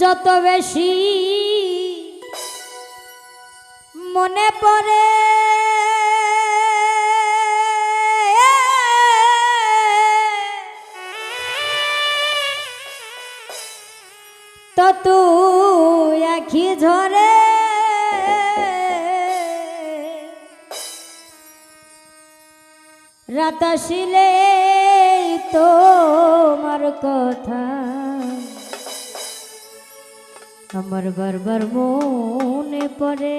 যত বেশি মনে পড়ে। তত একই ঝরে। রাত আসিলে তোমার কথা। আমার বারবার মনে পড়ে।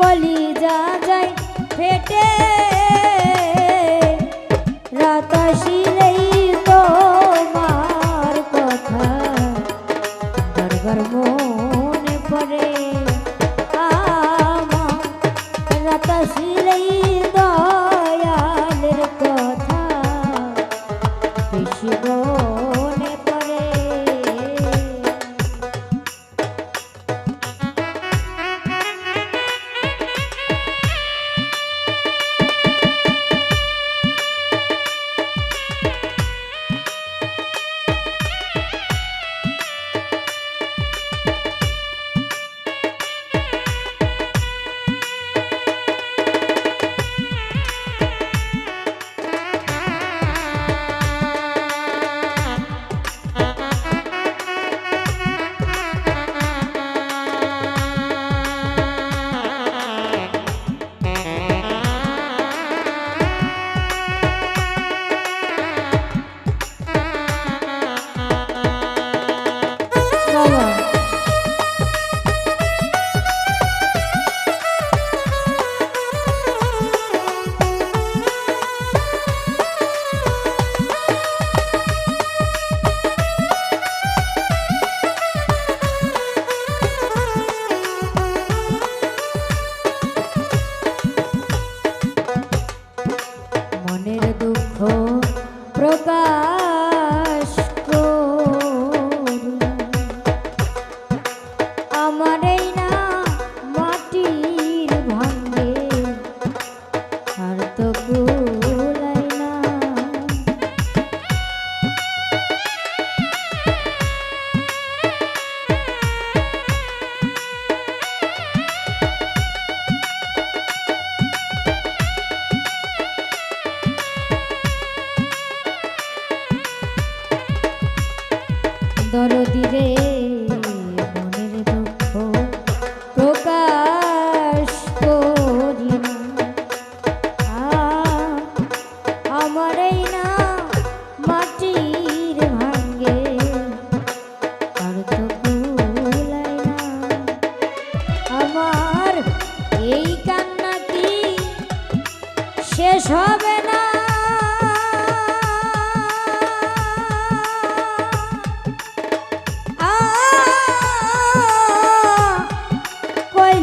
কলিজা যাই ফেটে রাতাশি